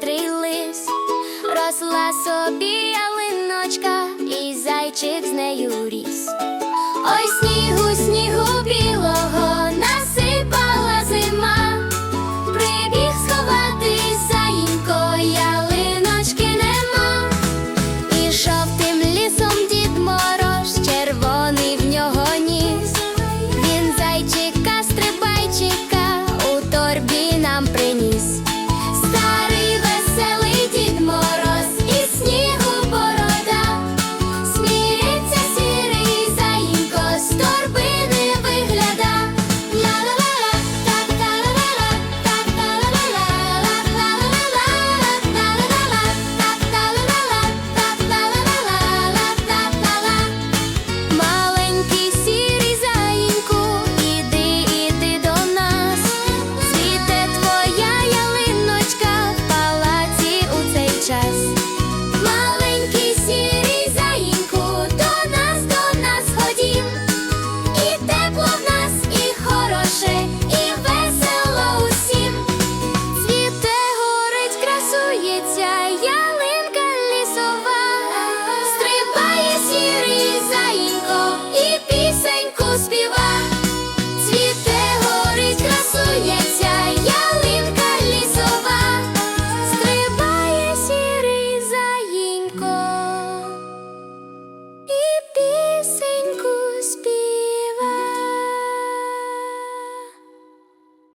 хитрий лис, росла собі ялиночка, і зайчик з нею ріс. Ой снігу, снігу білого.